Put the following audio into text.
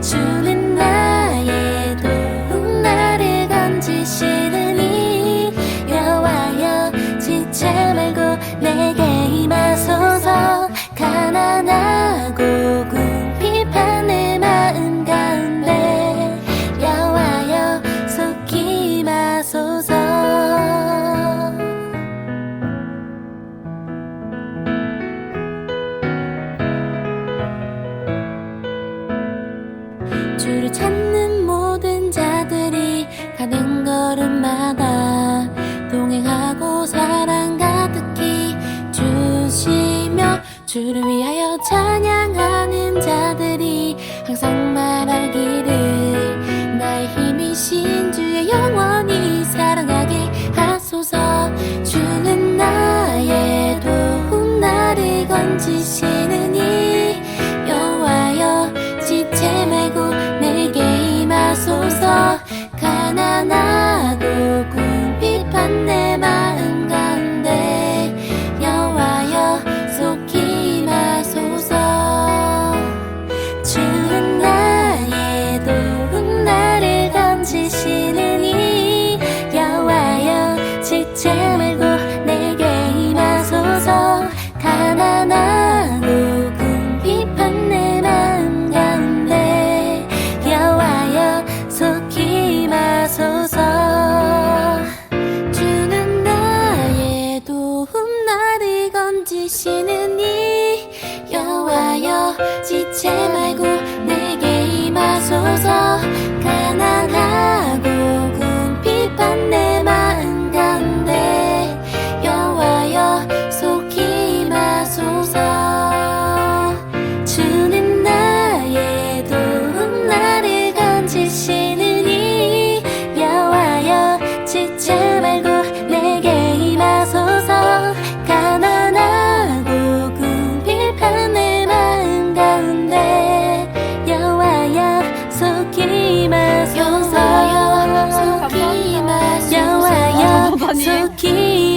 주는 주를 찾는 모든 자들이 가는 걸음마다 동행하고 사랑 가득히 주시며 주를 위하여 찬양하는 자들이 항상 말하기를 나의 힘이신 주의 영원히 사랑하 그니 여와여 지체 말고 내게 임하소서. 언니.